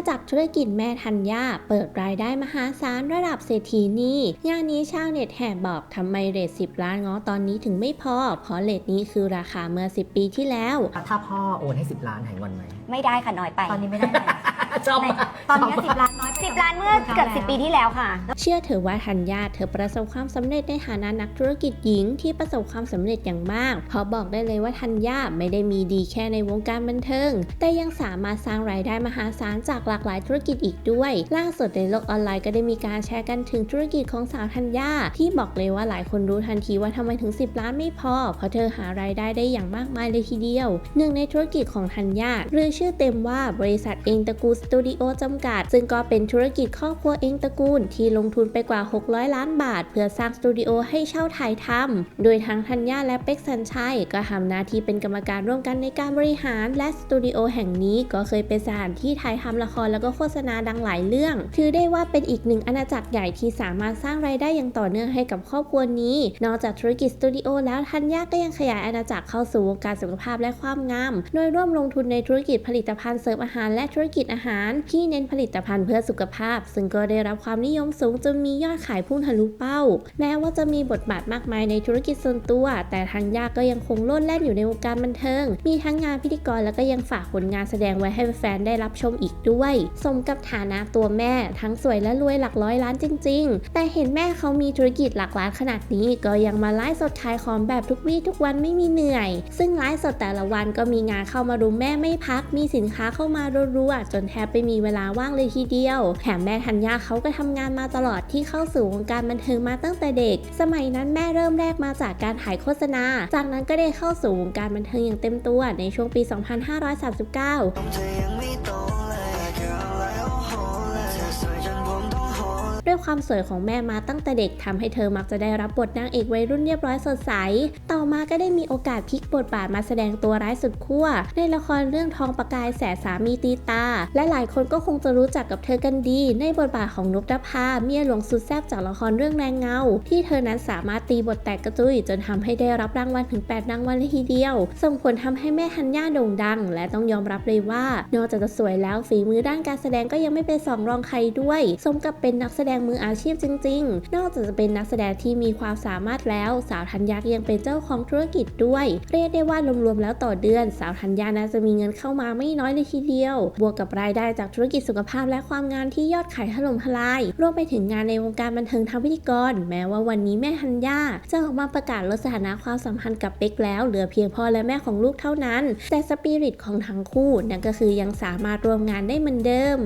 าจักรธุรกิจแม่ธัญญาเปิดรายได้มหาศาลระดับเศรษฐีนีงานนี้ชาวเน็ตแห่บอกทำไมเรท10ล้านง้อตอนนี้ถึงไม่พอ เพราะเรทนี้คือราคาเมื่อ 10 ปีที่แล้ว ถ้าพ่อโอนให้ 10 ล้านหายงอนไหม ไม่ได้ค่ะน้อยไป ตอนนี้ไม่ได้เลยชอบในมากตอนนี้สิบล้านน้อยไปสิบล้านเมื่อ เกือบสิบปีที่แล้วค่ะ เชื่อเถอะว่าธัญญาเธอประสบความสำเร็จในฐานะนักธุรกิจหญิงที่ประสบความสำเร็จอย่างมากเพราะบอกได้เลยว่าธัญญาไม่ได้มีดีแค่ในวงการบันเทิง แต่ยังสามารถสร้างรายได้มหาศาลจากหลากหลายธุรกิจอีกด้วย ล่าสุดในโลกออนไลน์ก็ได้มีการแชร์กันถึงธุรกิจของสาวธัญญาที่บอกเลยว่าหลายคนรู้ทันทีว่าทำไมถึง 10 ล้านไม่พอ เพราะเธอหารายได้ได้อย่างมากมายเลยทีเดียว หนึ่งในธุรกิจของธัญญาหรือชื่อเต็มว่าบริษัทเองตระกูลสตูดิโอจำกัด ซึ่งก็เป็นธุรกิจครอบครัวเองตระกูลที่ลงทุนไปกว่า 600 ล้านบาท เพื่อสร้างสตูดิโอให้เช่าถ่ายทำ โดยทั้งธัญญาและเป็กสัญชัย ก็ทำหน้าที่เป็นกรรมการร่วมกันในการบริหาร และสตูดิโอแห่งนี้ก็เคยเป็นสถานที่ถ่ายทำละครแล้วก็โฆษณาดังหลายเรื่อง ถือได้ว่าเป็นอีกหนึ่งอาณาจักรใหญ่ที่สามารถสร้างรายได้อย่างต่อเนื่องให้กับครอบครัวนี้ นอกจากธุรกิจสตูดิโอแล้วธัญญาก็ยังขยายอาณาจักรเข้าสู่วงการสุขภาพและความงาม โดยร่วมลงทุนในธุรกิจผลิตภัณฑ์เสริมอาหารและธุรกิจอาหาร ที่เน้นผลิตภัณฑ์เพื่อสุขภาพ ซึ่งก็ได้รับความนิยมสูงจนมียอดขายพุ่งทะลุเป้า แม้ว่าจะมีบทบาทมากมายในธุรกิจส่วนตัว แต่ธัญญาก็ยังคงโลดแล่นอยู่ในวงการบันเทิง มีทั้งงานพิธีกรแล้วก็ยังฝากผลงานแสดงไว้ให้แฟนๆได้รับชมอีกด้วย สมกับฐานะตัวแม่ ทั้งสวยและรวยหลักร้อยล้านจริง ๆ แต่เห็นแม่เขามีธุรกิจหลักล้านขนาดนี้ ก็ยังมาไลฟ์สดขายของแบบทุกวี่ทุกวันไม่มีเหนื่อย ซึ่งไลฟ์สดแต่ละวันก็มีงานเข้ามารุมแม่ไม่พัก มีสินค้าเข้ามารัวๆจนแทบไม่มีเวลาว่างเลยทีเดียว แถมแม่ธัญญาเขาก็ทำงานมาตลอดที่เข้าสู่วงการบันเทิงมาตั้งแต่เด็ก สมัยนั้นแม่เริ่มแรกมาจากการถ่ายโฆษณา จากนั้นก็ได้เข้าสู่วงการบันเทิงอย่างเต็มตัวในช่วงปี 2539 ด้วยความสวยของแม่มาตั้งแต่เด็กทำให้เธอมักจะได้รับบทนางเอกวัยรุ่นเรียบร้อยสดใส ต่อมาก็ได้มีโอกาสพลิกบทบาทมาแสดงตัวร้ายสุดขั้วในละครเรื่องทองประกายแสสามีตีตา และหลายคนก็คงจะรู้จักกับเธอกันดี ในบทบาทของนพดาภาเมียหลวงสุดแซ่บจากละครเรื่องแรงเงา ที่เธอนั้นสามารถตีบทแตกกระจุยจนทำให้ได้รับรางวัลถึง 8 รางวัลเลยทีเดียว ส่งผลทำให้แม่ฮันย่าโด่งดัง และต้องยอมรับเลยว่านอกจากจะสวยแล้วฝีมือด้านการแสดงก็ยังไม่เป็นสองรองใครด้วย สมกับเป็นนักแสดงมืออาชีพจริง ๆ นอกจากจะเป็นนักแสดงที่มีความสามารถแล้ว สาวธัญญายังเป็นเจ้าของธุรกิจด้วย เรียกได้ว่ารวมๆแล้วต่อเดือน สาวธัญญาน่าจะมีเงินเข้ามาไม่น้อยเลยทีเดียว บวกกับรายได้จากธุรกิจสุขภาพและความงานที่ยอดขายถล่มทลาย รวมไปถึงงานในวงการบันเทิงทางพิธีกร แม้ว่าวันนี้แม่ธัญญาจะออกมาประกาศลดสถานะความสัมพันธ์กับเป็กแล้วเหลือเพียงพ่อและแม่ของลูกเท่านั้น แต่สปิริตของทั้งคู่นั่นก็คือยังสามารถร่วมงานได้เหมือนเดิม